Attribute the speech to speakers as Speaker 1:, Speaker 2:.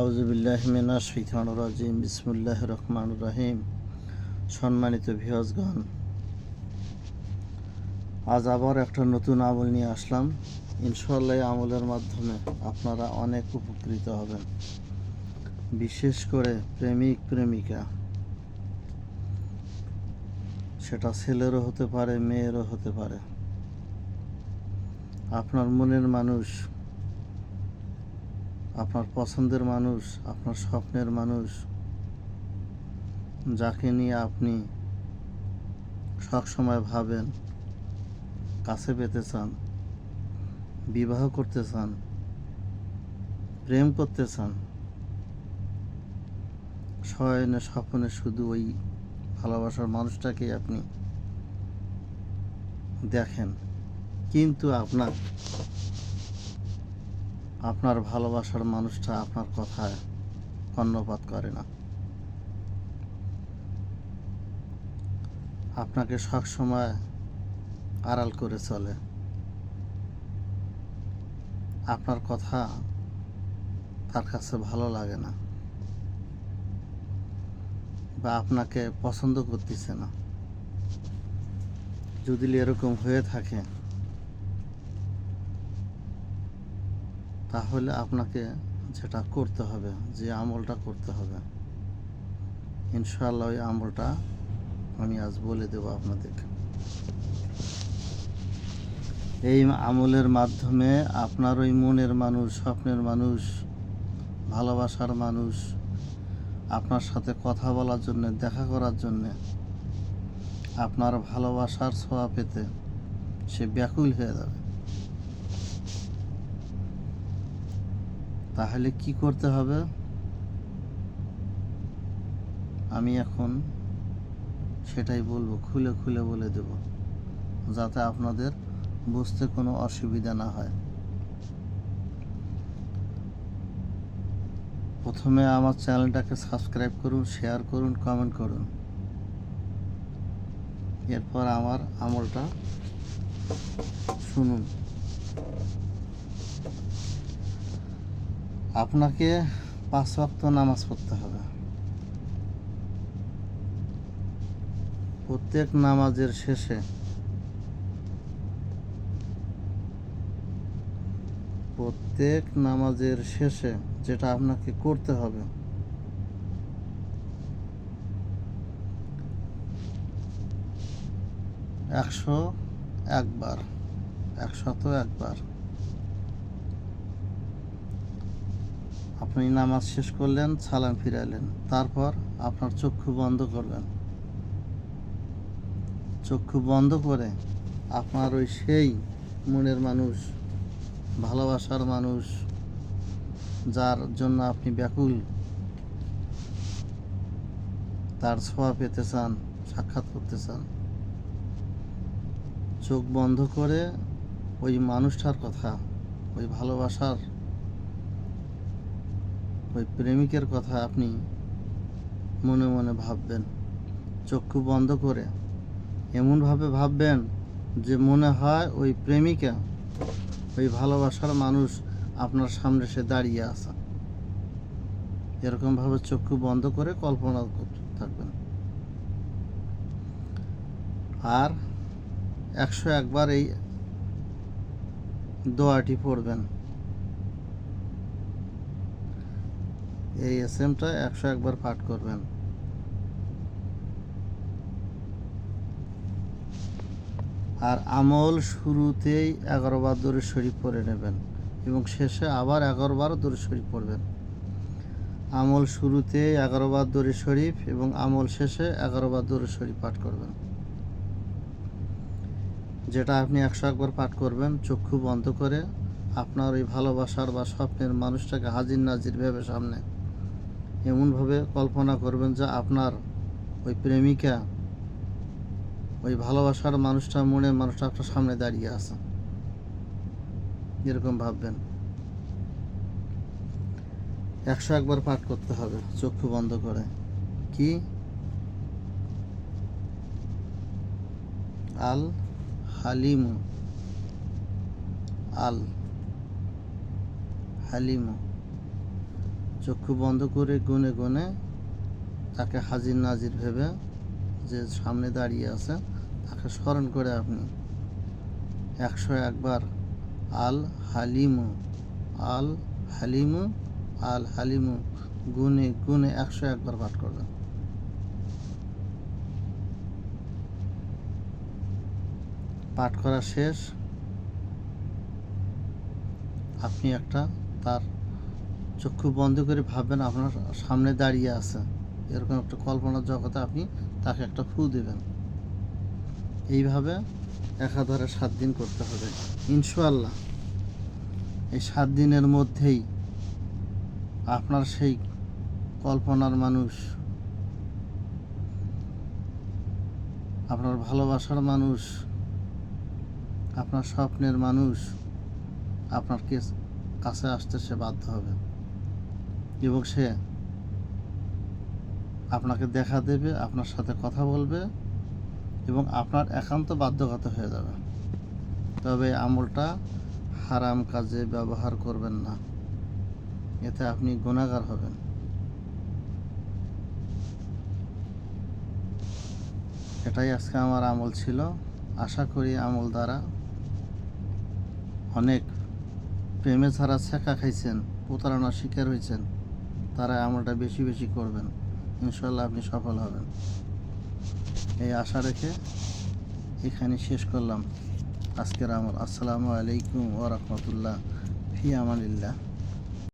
Speaker 1: আউজুবিল্লাহমিনা শৈতান রাজিম বিসমুল্লাহ রহমান রহিম। সম্মানিত ভিয়জগণ আজ আবার একটা নতুন আমল নিয়ে আসলাম। ইনশাল্লাহ আমলের মাধ্যমে আপনারা অনেক উপকৃত হবেন। বিশেষ করে প্রেমিক, প্রেমিকা। সেটা ছেলেরও হতে পারে, মেয়েরও হতে পারে। আপনার মনের মানুষ আপনার পছন্দের মানুষ, আপনার স্বপ্নের মানুষ, যাকে নিয়ে আপনি সবসময় ভাবেন, কাছে পেতে চান, বিবাহ করতে চান, প্রেম করতে চান শয়নে স্বপ্নে শুধু ওই ভালোবাসার মানুষটাকেই আপনি দেখেন। কিন্তু আপনার আপনার ভালোবাসার মানুষটা আপনার কথায় কর্ণপাত করে না। আপনাকে সবসময় আড়াল করে চলে। আপনার কথা তার কাছে ভালো লাগে না বা আপনাকে পছন্দ করতেছে না। যদি এরকম হয়ে থাকে তাহলে আপনাকে যেটা করতে হবে, যে আমলটা করতে হবে। ইনশাআল্লাহ ওই আমলটা আমি আজ বলে দেব আপনাদেরকে। এই আমলের মাধ্যমে আপনার ওই মনের মানুষ, স্বপ্নের মানুষ, ভালোবাসার মানুষ, আপনার সাথে কথা বলার জন্য, দেখা করার জন্য, আপনার ভালোবাসার ছোঁয়া পেতে সে ব্যাকুল হয়ে যাবে। তাহলে কি করতে হবে? আমি এখন সেটাই বলব, খুলে খুলে বলে দেব, যাতে আপনাদের বুঝতে কোনো অসুবিধা না হয়। প্রথমে আমার চ্যানেলটাকে সাবস্ক্রাইব করুন, শেয়ার করুন, কমেন্ট করুন। এরপর আমার আমলটা শুনুন। আপনাকে পাঁচ ওয়াক্ত নামাজ পড়তে হবে। প্রত্যেক নামাজের শেষে প্রত্যেক নামাজের শেষে যেটা আপনাকে করতে হবে, একশো একবার, একশত একবার আপনি নামাজ শেষ করলেন, সালাম ফিরাইলেন। তারপর আপনার চক্ষু বন্ধ করবেন। চক্ষু বন্ধ করে আপনার ওই সেই মনের মানুষ, ভালোবাসার মানুষ, যার জন্য আপনি ব্যাকুল, তার ছোঁয়া পেতে চান, সাক্ষাৎ করতে চান। চোখ বন্ধ করে ওই মানুষটার কথা, ওই ভালোবাসার ওই প্রেমিকের কথা আপনি মনে মনে ভাববেন, চক্ষু বন্ধ করে। এমনভাবে ভাববেন যে মনে হয় ওই প্রেমিকা, ওই ভালোবাসার মানুষ আপনার সামনে সে দাঁড়িয়ে আছে। এরকমভাবে চক্ষু বন্ধ করে কল্পনা করতে থাকবেন। আর একশো একবার এই দোয়াটি পড়বেন। এই এস এমটা একশো একবার পাঠ করবেন। আর আমল শুরুতেই এগারো বার দরুদ শরীফ পড়ে নেবেন এবং শেষে আবার এগারো বার দরুদ শরীফ পড়বেন। আমল শুরুতে এগারো বার দরুদ শরীফ এবং আমল শেষে এগারো বার দরুদ শরীফ পাঠ করবেন। যেটা আপনি একশো একবার পাঠ করবেন, চক্ষু বন্ধ করে আপনার ওই ভালোবাসার বা স্বপ্নের মানুষটাকে হাজির নাজির ভেবে সামনে এমনভাবে কল্পনা করবেন যে আপনার ওই প্রেমিকা, ওই ভালোবাসার মানুষটা মনে মানুষটা আপনার সামনে দাঁড়িয়ে আছে। এরকম ভাববেন। একশো একবার পাঠ করতে হবে, চক্ষু বন্ধ করে। কি? আল হালিমু। আল হালিমু। চক্ষু বন্ধ করে গুনে গুনে তাকে হাজির নাজির ভেবে যে সামনে দাঁড়িয়ে আছে তাকে স্মরণ করে আপনি। একশো একবার, আল হালিমু আল হালিমু আল হালিমু, গুনে গুনে একশো একবার পাঠ করবেন। পাঠ করা শেষ। আপনি একটা তার চক্ষু বন্ধ করে ভাববেন আপনার সামনে দাঁড়িয়ে আছে। এরকম একটা কল্পনার জগতে আপনি তাকে একটা ফু দেবেন। এইভাবে একাধারে সাত দিন করতে হবে। ইনশাল্লাহ এই সাত দিনের মধ্যেই আপনার সেই কল্পনার মানুষ, আপনার ভালোবাসার মানুষ, আপনার স্বপ্নের মানুষ আপনার কাছে আসতে সে বাধ্য হবে। এবং সে আপনাকে দেখা দেবে, আপনার সাথে কথা বলবে এবং আপনার একান্ত বাধ্যগত হয়ে যাবে। তবে আমলটা হারাম কাজে ব্যবহার করবেন না। এতে আপনি গুণাগার হবেন। এটাই আজকে আমার আমল ছিল। আশা করি আমল দ্বারা অনেক প্রেমে ছাড়া ছেঁকা খাইছেন, প্রতারণার শিকার হয়েছেন তারা আমলটা বেশি বেশি করবেন। ইনশাল্লাহ আপনি সফল হবেন। এই আশা রেখে এখানে শেষ করলাম। আজকের আমল। আসসালামু আলাইকুম ওরহমতুল্লাহ ফি আমানিল্লাহ